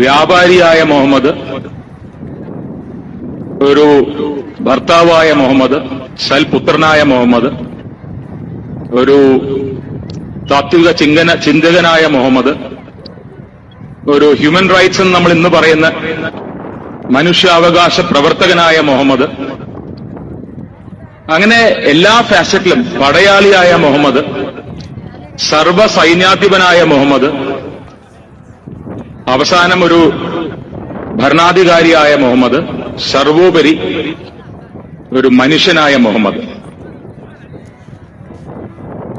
വ്യാപാരിയായ മുഹമ്മദ് ഒരു ഭർത്താവായ മുഹമ്മദ് സൽപുത്രനായ മുഹമ്മദ് ഒരു താത്വിക ചിന്തന ചിന്തകനായ മുഹമ്മദ് ഒരു ഹ്യൂമൻ റൈറ്റ്സ് എന്ന് നമ്മൾ ഇന്ന് പറയുന്ന മനുഷ്യാവകാശ പ്രവർത്തകനായ മുഹമ്മദ് അങ്ങനെ എല്ലാ ഫാസറ്റിലും പടയാളിയായ മുഹമ്മദ് സർവ സൈന്യാധിപനായ മുഹമ്മദ് അവസാനം ഒരു ഭരണാധികാരിയായ മുഹമ്മദ് സർവോപരി ഒരു മനുഷ്യനായ മുഹമ്മദ്.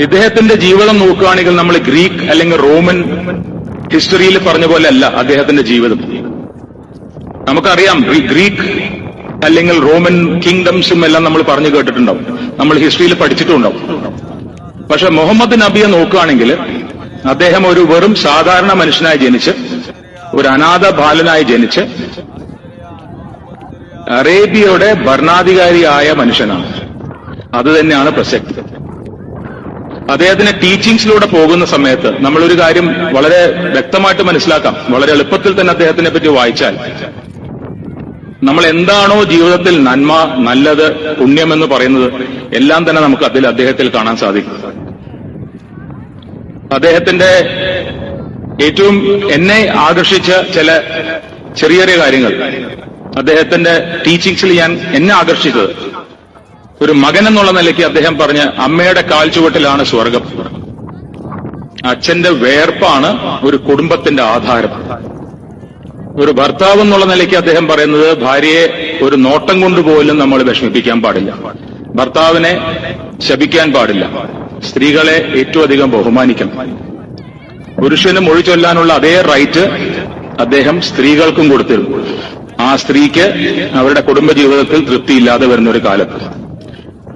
ഇദ്ദേഹത്തിന്റെ ജീവിതം നോക്കുകയാണെങ്കിൽ നമ്മൾ ഗ്രീക്ക് അല്ലെങ്കിൽ റോമൻ ഹിസ്റ്ററിയിൽ പറഞ്ഞ പോലെ അല്ല അദ്ദേഹത്തിന്റെ ജീവിതം. നമുക്കറിയാം ഗ്രീക്ക് അല്ലെങ്കിൽ റോമൻ കിങ്ഡംസും എല്ലാം നമ്മൾ പറഞ്ഞു കേട്ടിട്ടുണ്ടാവും. നമ്മൾ ഹിസ്റ്ററിയിൽ പഠിച്ചിട്ടുണ്ടാവും. പക്ഷെ മുഹമ്മദ് നബിയെ നോക്കുകയാണെങ്കിൽ അദ്ദേഹം ഒരു വെറും സാധാരണ മനുഷ്യനായി ജനിച്ച് ഒരു അനാഥ ബാലനായി ജനിച്ച് അറേബ്യയുടെ ഭരണാധികാരിയായ മനുഷ്യനാണ്. അത് തന്നെയാണ് പ്രസക്തി. അദ്ദേഹത്തിന്റെ ടീച്ചിങ്സിലൂടെ പോകുന്ന സമയത്ത് നമ്മളൊരു കാര്യം വളരെ വ്യക്തമായിട്ട് മനസ്സിലാക്കാം. വളരെ എളുപ്പത്തിൽ തന്നെ അദ്ദേഹത്തിനെ പറ്റി വായിച്ചാൽ നമ്മൾ എന്താണോ ജീവിതത്തിൽ നന്മ നല്ലത് പുണ്യമെന്ന് പറയുന്നത് എല്ലാം തന്നെ നമുക്ക് അതിൽ അദ്ദേഹത്തിൽ കാണാൻ സാധിക്കും. അദ്ദേഹത്തിന്റെ ഏറ്റവും എന്നെ ആകർഷിച്ച ചില ചെറിയ ചെറിയ കാര്യങ്ങൾ. അദ്ദേഹത്തിന്റെ ടീച്ചിങ്സിൽ ഞാൻ എന്നെ ആകർഷിച്ചത് ഒരു മകൻ എന്നുള്ള നിലയ്ക്ക് അദ്ദേഹം പറഞ്ഞ അമ്മയുടെ കാൽച്ചുവട്ടിലാണ് സ്വർഗം. അച്ഛന്റെ വേർപ്പാണ് ഒരു കുടുംബത്തിന്റെ ആധാരം. ഒരു ഭർത്താവ് എന്നുള്ള നിലയ്ക്ക് അദ്ദേഹം പറയുന്നത് ഭാര്യയെ ഒരു നോട്ടം കൊണ്ടുപോലും നമ്മൾ വിഷമിപ്പിക്കാൻ പാടില്ല. ഭർത്താവിനെ ശപിക്കാൻ പാടില്ല. സ്ത്രീകളെ ഏറ്റവും അധികം ബഹുമാനിക്കണം. പുരുഷന് മൊഴി ചൊല്ലാനുള്ള അതേ റൈറ്റ് അദ്ദേഹം സ്ത്രീകൾക്കും കൊടുത്തിരുന്നു. ആ സ്ത്രീക്ക് അവരുടെ കുടുംബ ജീവിതത്തിൽ തൃപ്തിയില്ലാതെ വരുന്ന ഒരു കാലത്ത്.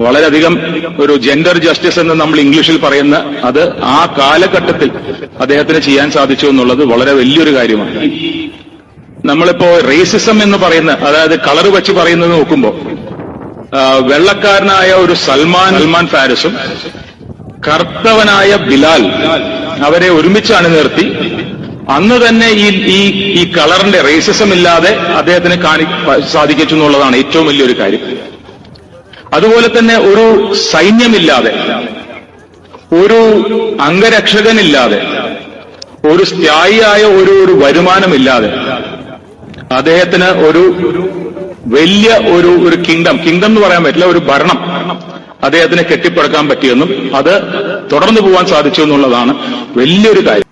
വളരെയധികം ഒരു ജെൻഡർ ജസ്റ്റിസ് എന്ന് നമ്മൾ ഇംഗ്ലീഷിൽ പറയുന്ന അത് ആ കാലഘട്ടത്തിൽ അദ്ദേഹത്തിന് ചെയ്യാൻ സാധിച്ചു എന്നുള്ളത് വളരെ വലിയൊരു കാര്യമാണ്. നമ്മളിപ്പോ റേസിസം എന്ന് പറയുന്ന അതായത് കളർ വെച്ച് പറയുന്നത് നോക്കുമ്പോൾ വെള്ളക്കാരനായ ഒരു സൽമാൻ സൽമാൻ ഫാരിസും കർത്തവനായ ബിലാൽ അവരെ ഒരുമിച്ച് അണിനിർത്തി. അന്ന് തന്നെ ഈ ഈ ഈ കളറിന്റെ റേസിസം ഇല്ലാതെ അദ്ദേഹത്തിന് കാണി സാധിച്ചു എന്നുള്ളതാണ് ഏറ്റവും വലിയൊരു കാര്യം. അതുപോലെ തന്നെ ഒരു സൈന്യമില്ലാതെ ഒരു അംഗരക്ഷകനില്ലാതെ ഒരു സ്ഥായിയായ ഒരു ഒരു വരുമാനമില്ലാതെ അദ്ദേഹത്തിന് ഒരു വലിയ ഒരു ഒരു കിങ്ഡം കിങ്ഡം എന്ന് പറയാൻ പറ്റില്ല ഒരു ഭരണം. അദ്ദേഹത്തിന് കെട്ടിപ്പടുക്കാൻ പറ്റിയെന്നും അത് തുടർന്നു പോകാൻ സാധിച്ചു എന്നുള്ളതാണ് വലിയൊരു കാര്യം.